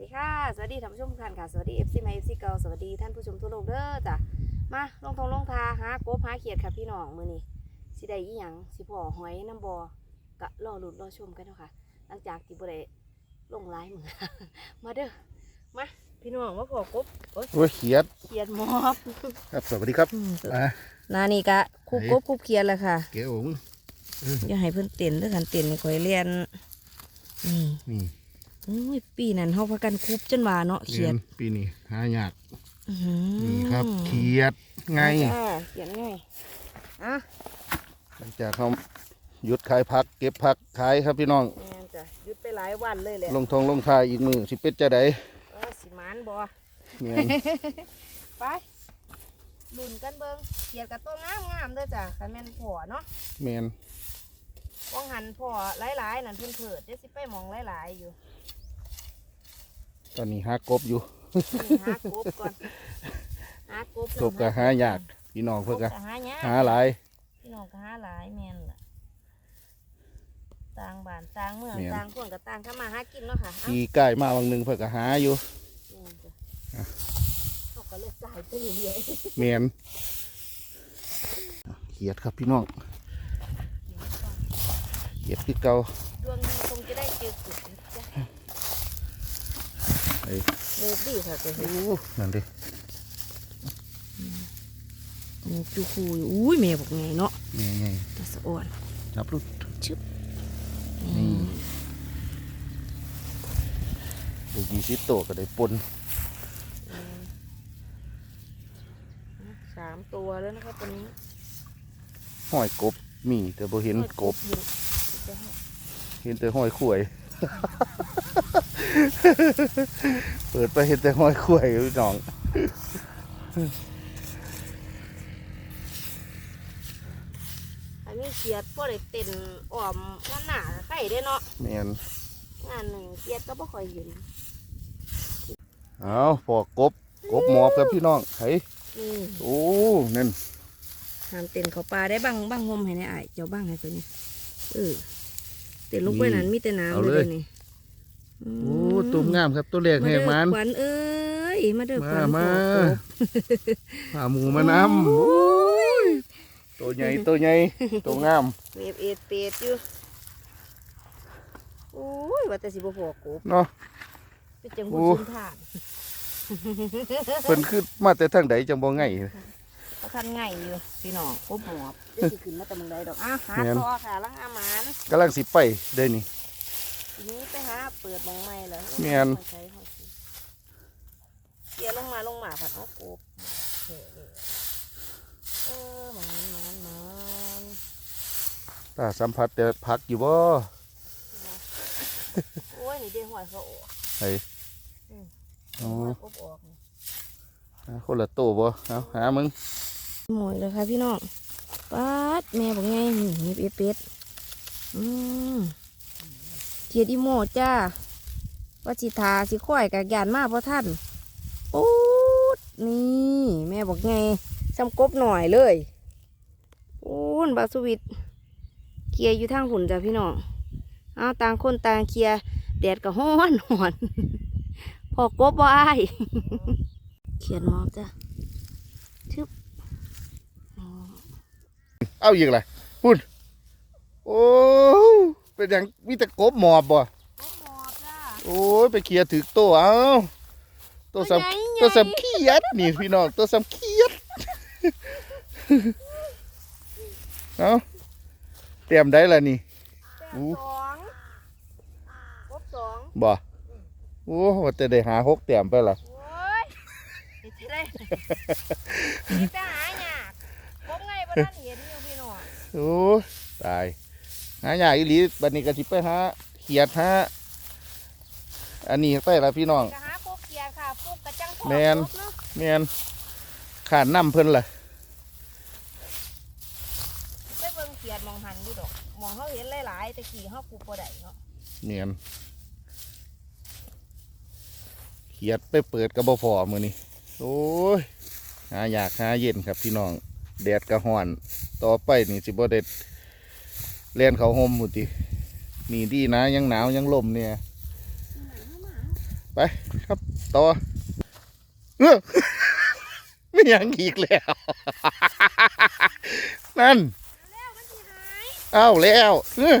ดีค่ะ สวัสดีท่านผู้ชมทุกท่านค่ะ สวัสดี FC มา FC เก่าสวัสดีท่านผู้ชมทั่วโลกเด้อจ้ะ มาลงทงลงทาหากบหาเขียดค่ะพี่น้องมื้อนี้สิได้อีหยังสิพ่อหอยน้ำบอกะรอลุ้นรอชมกันเนาะค่ะ หลังจากที่บ่ได้ลงไลน์มื้อมาเด้อ มาพี่น้องมาพอกบโอ้ยโอ้ยเขียดเขียดหมอบครับสวัสดีครับอะนานี่กะคูบกบคูบเขียดแหละค่ะ เก๋องอย่าให้เพิ่นเต้นเด้อคันเต้นนี่ข่อยเรียนนี่นี่ อุ้ยปีนั้นเฮาพากันคูบจนว่าเนาะเขียดรีนปีนี้หายากอื้อหือนี่ครับเขียดไงจ้าเขียนไงอะหลังจากเขาหยุดขายพัก เก็บพักขายครับพี่น้องแม่นจ้ะหยุดไปหลายวันเลยแหละลงทองลงทายอีกมือสิเป็ดจะไดเออสิมานบ่เนี่ยไปลุ่นกันเบิ่งเขียดกับตัวงามงามๆเด้อจ้ะคันแม่นพ่อเนาะแมนว่องหันพ่อหลายๆนั่นเพิ่นเผิดเดี๋ยวสิไปหมองหลายๆอยู่ ตอนนี้หากบอยู่นี่หากบก่อนหากบกบก็หายากพี่น้องกเพื่บอก็ก็หายากหาหลายพี่น้องก็หาหลายแม่นล่ะต่างบ้านต่างเมืองแม่นต่างคนก็ต่างเข้ามาหากินเนาะค่ะเอ้าขี่ใกล้มาบางหนึงเพื่อก็หาอยู่แม่นจ้ะเขาก็เลยจ่ายไปเรื่อยๆแมนเขียดครับพี่น้องเขียดคือเก่าดวงดีคงจะได้เจอกุด นะจ้ะไอ้เลิดีค่ะเจ้าโอ้นั่นดิมีจูคูอยู่อุ้ยแม่บอกไงเนาะแม่ไงตาสะอ่อนจับลูกนี่ลูกยี่สิบโตวก็ได้ปนสามตัวแล้วนะครับตัวนี้ห้อยกบมีแต่บ่เห็นกบ เห็นเห็นแต่ห้อยขวย เปิดไปเห็นแต่ห้อยขวยพี่น้องอันนี้เกียดพ่อได้เต้นอ้อมงานหนาไข่ได้เนาะแมนงานหนึ่งเกียดก็บ่ค่อยเห็นเอาพอกบกบหมอบกับพี่น้องไห้นี่โอ้นั่นห้ามเต้นเขาปลาได้บ้างบ้างห่มให้ในอ้ายเจ้าบ้างให้ตัวนี้เออเต้นลงไปนั้นมีแต่น้ำเลยเดี๋ยวนี่ โอ้ตุ่มงามครับตัวแรกมาแหเด้กอมันขวัญเอ้ยมาเด้อขวัญมาขอกบพาหมูมานำโอ้ยตัวใหญ่ตัวใหญ่ตัวงามเมียบเอ็ดเป็ดอยู่โอ้ยว่าแต่สิบ่พอกบเนาะเป็นจังหโอ้วะสุนทานเพิ่นคือมาแต่ทางใดจังบ่ไงเขาทันง่ายอยู่พี่น้องกบหมอบเดี๋ยวสิขึ้นมาแต่มึงใดดอกอ้าวหาแม่นต่อค่ะลังอาหมานกำลังสิไปเด้นี่ที นี้ไปหาเปิดมองไม่แล้วแม่น ใช้เขาสิเกียร์ลงมาลงมาผัดเอากบเออเออหมันหมันหมันตาสัมผัสแต่พักอยู่บ่ โอ้ยนี่เด้หอยเขาออกไห้อืมอ๋อหอยกบออกนี่หาคนละโตบ่เอาหามึงหมดเลยค่ะพี่น้องปัดแม่บอกไงนี่เป็ดเป็ดอืม เกียดอีโมจ้าว่าสิทาสิค่อยกับยานมาเพราะท่านปูดนี่แม่บอกไงซ้ำกบหน่อยเลยปูนบาสวิตเคียร์อยู่ทางหุ่นจ้ะพี่น้องเอาต่างคนต่างเคลียร์แดดก็ฮ้อนหอนพอกบว่าอ้ายเขียนมอบจ้ะชึบเอาอีกล่ะพุ่นโอ้ เป็นหยังมีแต่กบหมอบบ่กบหมอบจ้ะโอ้ยไปเคลียร์ถึกโตเอาตัวสำใหญ่ๆตัวสำเขียดนี่พี่น้องตัวสำเขียดเอาเตรียมได้แล้วนี่แต้มอู้สองกบสองบ่โอ้ว่าจะได้หาหกเตรียมไปละโอ้ยเฮ็ดได้มีแต่หาย ห็นอยู่พี่น้องโอ้ยตายหาใหญ่อีหลีบัดนี้ก็สิไปหาเขียดหาอันนี้ไปละพี่น้องจะหาพวกเกียร์ค่ะพวกกระจังพวกแม่นกบเนาะแม่นขาดน้ำเพิ่นล่ะไปเบิ่งเกียร์มองหันอยู่ดอกมองเขาเห็นหลายๆแต่ขี่เขาคูบ่ได้เนาะเมียนเขียดไปเปิดกระบอพอมือนี่โอ้ยหาอยากหาเย็นครับพี่น้อง แดดกระห่อน ต่อไปนี่สิบ่เด็ด เล่นเขาห่มหมดทีนี่ดีนะยังหนาวยังลมเนี่ย ไปครับต่อเออไม่ยังอีกแล้ว นั่นแล้วมันสิหายเอาแล้วเออ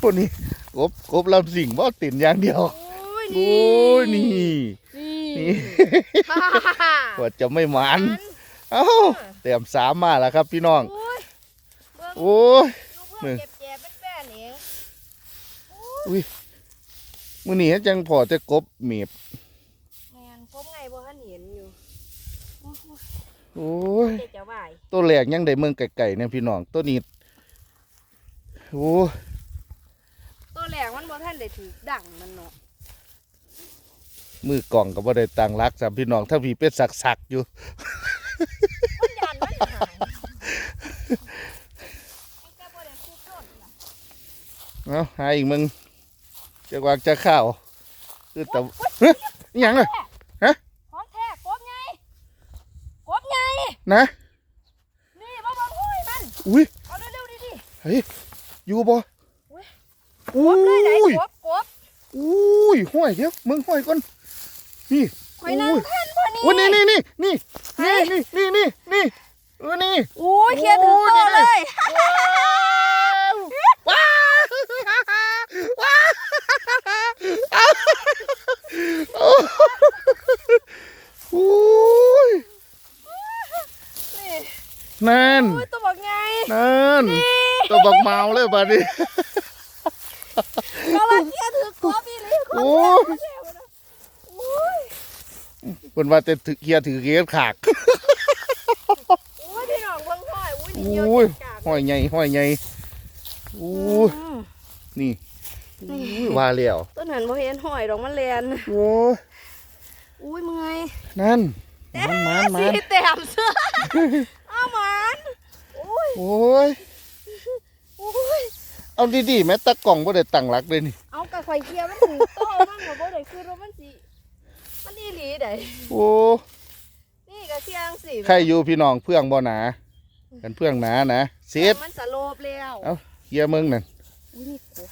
พวกนี้กบกบลำสิ่งบ่ติดอย่างเดียวโอ้ยโอ้ยนี่ นี่นี่ฮ่าฮ่าฮ่ากว่าจะไม่หมานมัน เอ้าเต็มสามมาแล้วครับพี่น้อง โอ้ยเบิ่งโอ้ยดูเพื่อนเจ็บแจ็บเป็นแป้นเองมื้อนี้จังพอจะกบเมีบแมนพบไงบ่ทันเห็นอยู่โอ้โหโอ้ยเด็กจะไหวายตัวแรกยังได้เมืองไก่ๆเนี่ยพี่น้องตัวนี้โอ้ยตัวแรกมันบ่ทันได้ถือดังมันเนาะมือกล่องก็บ่ได้ตังรักสามพี่น้องถ้าพี่เป็ดสักๆอยู่ มันยันมันหายมันก็บ่ได้คู่ต้นล่ะ เอาหาอีกมึงจะวางจะข้าวคือแต่เฮ้ยอิหยังเลยของแท้กบไงกบไงนะนี่มาบังห้อยมันอุ้ยเอาเร็วๆดิดิเฮ้ยอยู่บ่อุ๊ยอุ้กบเลยไหนยกบกบอุ้ยห้อยเดี๋ยวมึงห้อยก่อนนี่ข่อยนั่งอุ้ยท่านบ่นี่อุ้ยนี่นี่นี่นี่นี่นี่นี่นี่นี่เออนี่ อุ้ยเคลียร์ถึงโอ้ยโตนี่เลยว้าวว้าวโอ้ย นี่ นั่น อุ้ยตัวบอกไง นั่นตัวบักเมาเลยบัดนี้ก็ว่าเคลียร์ถึงกบอีหลีกบโอ้ยแท้บ่นะอุ้ยเพิ่นว่าจะถือเกียร์ถือเกียร์ขากอุ้ยพี่น้องเบิ่งห้อยอุ้ยนี่เหี่ยวโอ้ยจัดกากห้อยใหญ่ห้อยใหญ่โอ้ยอืมนี่นี่อุ้ยว่าแล้วต้นหันบ่เห็นห้อยดอกมันแลนโอ้ยอุ้ยเมื่อยนั่นมันมันมันสีแต้มเสื้อเอาหมันอุ้ยโอ้ยอุ้ย เอาดีๆแม่ตะกล่องบ่ได้ตั้งหลักเลยนี่ เอากระไข่เคียวมันถึงโตมันก็บ่ได้คือว่ามันสิมันอีหลีได้โอ้นี่ก็เคียงสิใครอยู่พี่น้องเพื่องบ่หนากันเพื่องหนานะเสียดมันสโลบแล้วเอ้าเกียร์มึงนั่นอุ้ยนี่กบ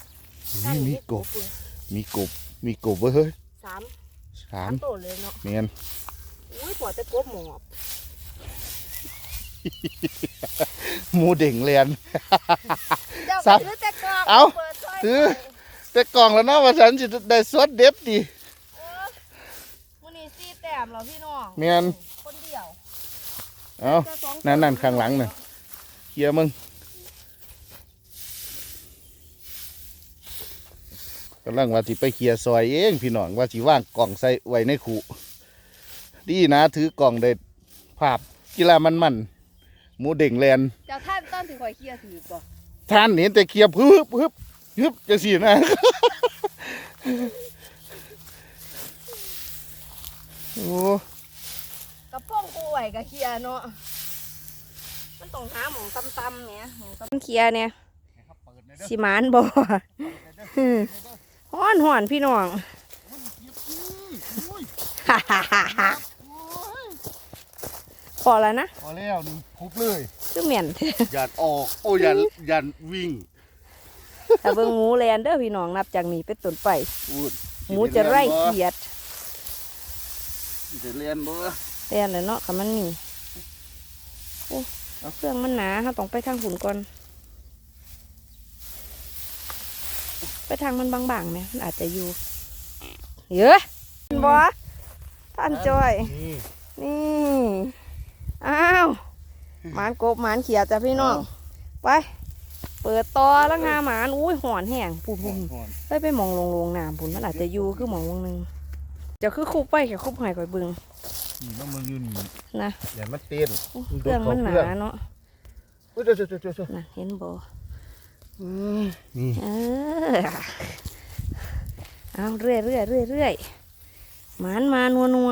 อุ้ยมีกบเว้ยมีกบ มีกบเว้ยเฮ้ยสามสาสามมโตเลยเนาะเมียนอุ้ยปอดจะกบหมอบ หมูเด่งเรียน เจ้าสับถือแต่กล่องเอ้า ปิดซยถือแต่กล่องแล้วเนาะว่าฉันสิได้สวดเด็ดดิเออมื้อนี้สี่แต้มแล้วพี่น้องแม่น คนเดียวเอ้า แต่สองคนั่นนั่นข้างหลังน่ะเกียร์มึงกำลังว่าสิไปเคลียร์ซอยเองพี่น้องว่าสิว่างกล่องใส่ไว้ในขู่ดีนะถือกล่องได้ภาพกีฬามันมันๆ หมูเด่งแลนเจ้าท่านต้นถือข่อยเคลียร์ถือบ่ท่านเห็นแต่เคลียร์พึบพึบพึบจะสินะโอ้กระป้องกูไหวกับเคลียร์เนาะมันต้องหาหมองตำๆเนี่ยหมองตำเคลียร์เนี่ยสิหมานบ่ฮ้อนหอนพี่น้องพ อแล้วนะพอแล้วนี่คุบเลยคือเหม็นยันออก โอ้ยันยันวิ่งถ้าเบิ่งหมูแลนเด้อพี่น้องนับจากนี้เป็นต้นไปพูดหมูจะไร่เกียดจะเรียนบ่แลนเลยเนาะค่ะมันนี่โอ้เครื่องมันหนาเราต้องไปทางฝุ่นก่อน ไปทางมันบางๆไหมมันอาจจะอยู่เยอะเห็นบ่ท่านจอย นี่นี่ อ้าวหมานกบหมานเขียดจ้ะพี่น้องไป เปิดต่อแล้วงาหมานอุ้ยหอนแห้งปุ่นปุ่นก่อนไปไปมองลงลงน้ำปุ่นมันอาจจะอยู่คือหมองวงหนึงเจะคือคุบไปแค่คุบหอยก่อยเบึงนี่น้ำมันยืนนะอย่ามาเต้นโอ้เครื่องมันหนาเนาะเฮ้ยเดี๋ยวเดี๋ยวเดี๋ยวเดี๋ยวนะเห็นบ่นี่เออเอาเรื่อยเรื่อยเรื่อยเรื่อยหมานมานัวนัว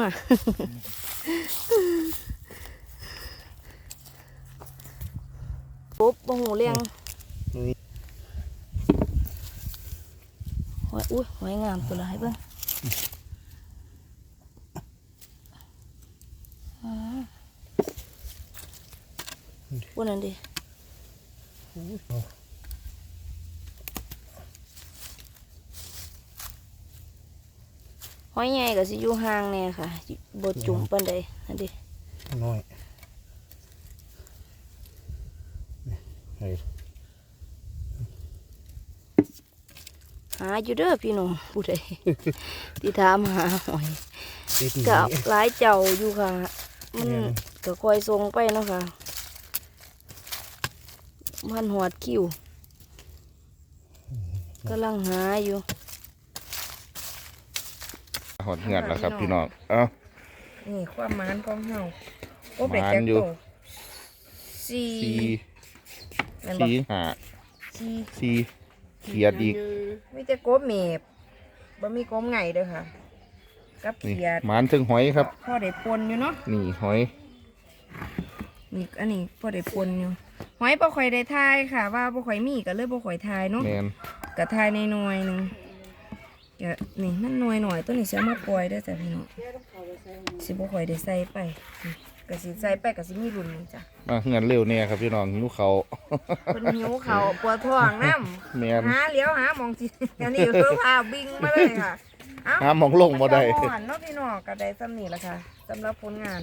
ปุ๊บโอ้โหเลี้ยงหอยอุ้ยหอยงามตัวละให้เบิ่งอ่าพวกนั้นดิหอยใหญ่ก็สิอยู่ห่างแน่ค่ะบ่จุ่มปานใดอันนี้น้อยเฮ้ย หาอยู่เด้อพี่น้องผู้ใดที่ถามหาหอยติดหนีกับหลายเจ้าอยู่ค่ะ มันแม่นก็คอยส่งไปเนาะค่ะพันหอดคิวกำลังหาอยู่หอดเหือดแล้วครับพี่น้องเอ้านี่ความหมานของเฮาโอ้หมานอยู่สี่สี่ แม่นบ่ สี่ห้าสี่สี่เขียดอีกมีแต่กบเมบบ่มีกบไงเด้อค่ะ กับนี่เขียดหมานถึงหอยครับ พ่อได้ปนอยู่เนาะนี่หอยนี่อันนี้พ่อได้ปนอยู่หอยบ่ค่อยได้ทายค่ะ ว่าบ่ค่อยมีก็เลยบ่ค่อยทายเนาะ แมนกระทายในหน่วยหนึงเดี๋ยวนี่มันหน่วยหน่อยตัวนี้สิเอามาปล่อยได้อจ้ะพี่น้องสิบ่ค่อยได้ใส่ไปนี่ ก็สิใส่ไปก็สิมีรุ่นหนึงจ้ะมาเหือนเร็วเนี่ยครับพี่น้องหิวเขาวเพิ่นหิวเขาวปวดท้องน้แมนำหาเลี้ยวหาหมองสิอันนี้คือพาบิงมาเลยค่ะเอ้าหาหมองลงบ่ได้มันจะอ่อนเนาะพี่น้องก็ได้ซ้ำนี่ละค่ะสำหรับผลงาน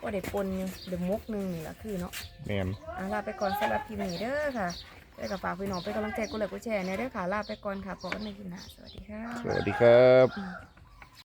ก็ได้ปนอยู่เดี๋ยวมกหนึงนี่ละคือเนาะแมนอะลาไปก่อนสำหรับคลิปนี้เด้อค่ะได้กับฝากพี่น้องเป็นกำลังใจกดไลค์กดแชร์เนี่ยเด้อค่ะลาไปก่อนค่ะพบกันในคลิปหน้าสวัสดีค่ะสวัสดีครับอืม